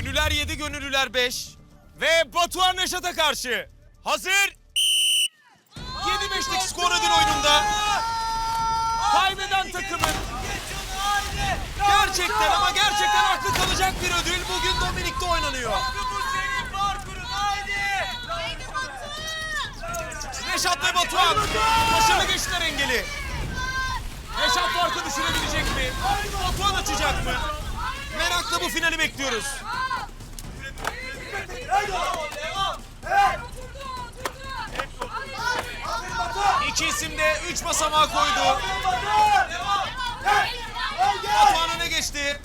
Ünlüler 7, gönüllüler 5. Ve Batuhan Neşat'a karşı. Hazır. 7-5'lik skor ödül oyununda. Kaybeden takımın gerçekten ama gerçekten aklı kalacak bir ödül bugün Dominik'te oynanıyor. Reşat ve Batuhan başarılı geçtiler engeli. Reşat farkı düşürebilecek mi? Batuhan açacak mı? Merakla bu finali bekliyoruz. İki isim de üç basamağa koydu. Batuhan öne geçti.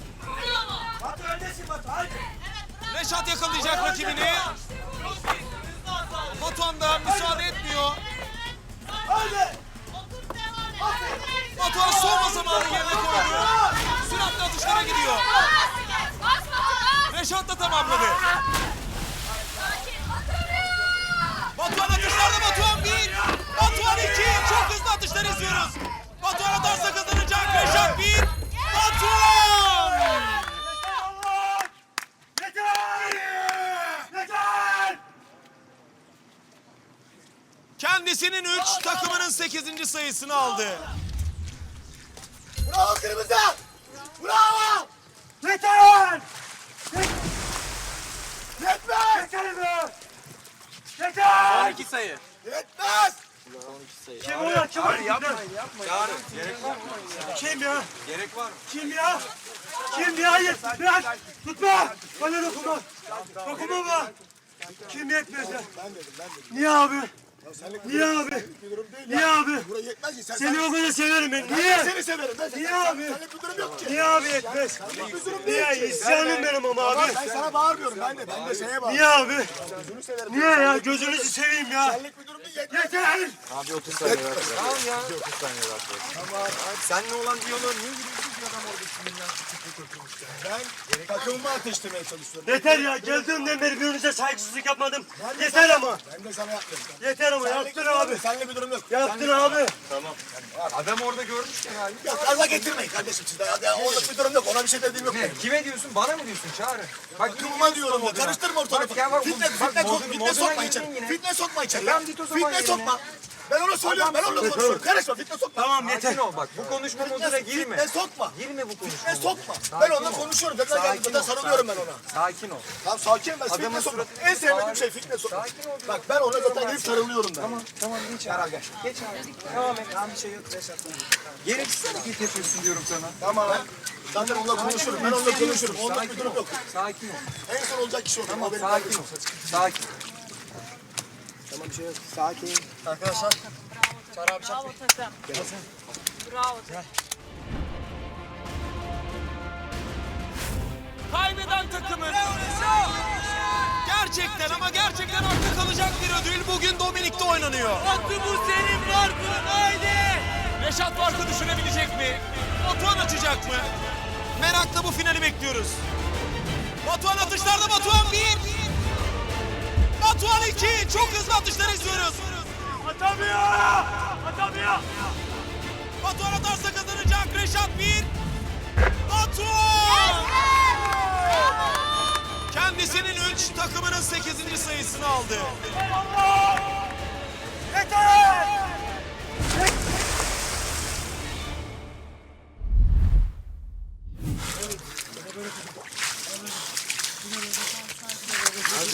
Reşat yakalayacak rakibini. Batuhan da müsaade etmiyor. Batuhan son basamağını yerine Kendisinin üç, takımının sekizinci sayısını aldı. Bravo kırmızı! Bravo! Yeter! Yetmez! Yeter be! Yeter! 12 sayı. Yetmez! Kim o ya? Kim o? Kim ya? Gerek var mı? Kim ya? Kim ya? Hayır! Bırak! Tutma! Bana dokunma! Dokunma bana! Kim yetmez ya? Niye abi? Niye abi? Niye abi? Buraya yetmez ki sen. Seni o kadar severim ben. Ben Niye? seni severim. Ben Niye abi? Senlik bir durum yok ki. Niye abi? Bir durum Niye? değil. İsyanım benim ama abi. Ben sana bağırmıyorum. Ben de. Ben de şeye bağırıyorum. Niye abi? Gözünü severim. Niye ya? Gözünüzü seveyim ya. Senlik bir durum değil. Yetmez. Yeter! Abi 30 saniye ver. Tamam ya. 30 saniye ver. Tamam. Abi seninle olan diyaloğa niye giriyorsun ki adam orada kimin ya? Ben takımımı ateşlemeye çalışıyorum. Yeter ya. Geldiğimden beri birbirinize saygısızlık yapmadım. Yeter ama. Ben de sana yapmıyorum. Yeter ama yaptın abi. Senlik bir durum yok. Yaptın abi. Adam orada görmüş ya. Ya gaza getirmeyin kardeşim siz de. Ya, ya, orada bir durum yok. Ona bir şey dediğim yok. Ne? Kime diyorsun? Bana mı diyorsun? Çağrı. Bak Takımıma diyorum ya. Karıştırma ortalığı. Bak ya bak, Fitne, bak, fitne, moduna- fitne sokma içeri. Fitne sokma içeri. Tamam, ya. git o zaman Fitne yerine. sokma. Ben ona söylüyorum. Ben onunla konuşuyorum. Karışma fitne sokma. Tamam Sakin yeter. ol bak. Bu konuşma moduna girme. Fitne sokma. Girme bu konuşma. Fitne sokma. Ben Sakin onunla ol. konuşuyorum. Sakin geldim. Zaten ol, sarılıyorum ben sakin. ona. Sakin ol. Tamam sakin ben. Fitne sokma. En sevmediğim Sakin- şey fitne sokma. Sakin ol. Bak ben ona zaten gidip sarılıyorum ben. Tamam tamam geç abi. Gel. Geç abi. Devam et. Tamam bir şey yok. Gereksiz hareket yapıyorsun diyorum sana. Tamam. Zaten onunla konuşurum. Ben onunla konuşurum. Onda bir Sakin durum ol. yok. Sakin ol. En son olacak kişi o. Tamam sakin ol. Sakin. Tamam bir şey yok. Sakin. Arkadaşlar. Bravo takım. Bravo takım. Kaybeden takımın gerçekten ama gerçekten aklı kalacak bir ödül bugün Dominik'te oynanıyor. Hakkı bu senin farkın haydi. Reşat farkı düşürebilecek mi? Batuhan açacak mı? Merakla bu finali bekliyoruz. Batuhan atışlarda Batuhan bir. Batuhan iki. Çok hızlı atışlar izliyoruz. Atamıyor. Atamıyor. Batuhan atarsa kazanacak. Reşat bir. Batuhan! Kendisinin üç, takımının sekizinci sayısını aldı. Yeter.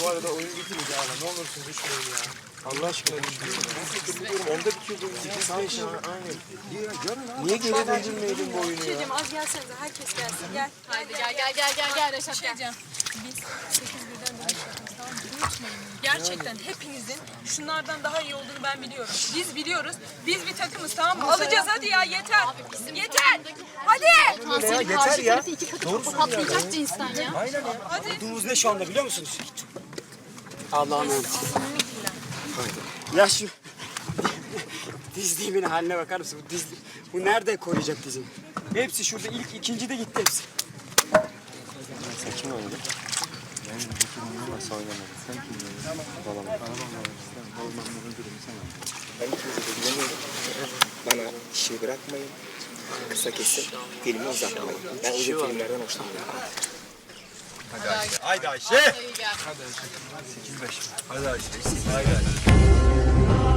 Bu arada oyun bitince abi ne olursun düşmeyin ya. Allah aşkına düşmeyin. Onda bitiyor bu. 8 ya aynen. Niye geri döndürmeydin bu oyunu ya? Şeyciğim az gelsenize herkes gelsin gel. Haydi gel gel gel gel gel Reşat gel. Biz 8 birden dönüş yapıyoruz tamam mı? Unutmayın. Gerçekten hepinizin şunlardan daha iyi olduğunu ben biliyorum. Biz biliyoruz. Biz bir takımız tamam mı? Alacağız hadi ya yeter. Yeter. Hadi. Potansiyeli yeter karşı ya. tarafı iki katı patlayacak cinsten ya. Durumumuz ne şu anda biliyor musunuz? Allah'ım. Ya şu dizliğimin haline bakar mısın? Bu dizli, bu nerede koruyacak dizim? Hepsi şurada ilk ikinci de gitti hepsi. Sakin ol. Ben bu turnuva nasıl oynamadım? Sen kim oynadın? Tamam. Ben ikinize de güveniyorum. Bana işi bırakmayın. Kısa kesin. Filmi uzatmayın. Ben uzun filmlerden hoşlanmıyorum. Haydi Ayşe. Hadi gel. Hadi Ayşe. Hadi Ayşe. Oh.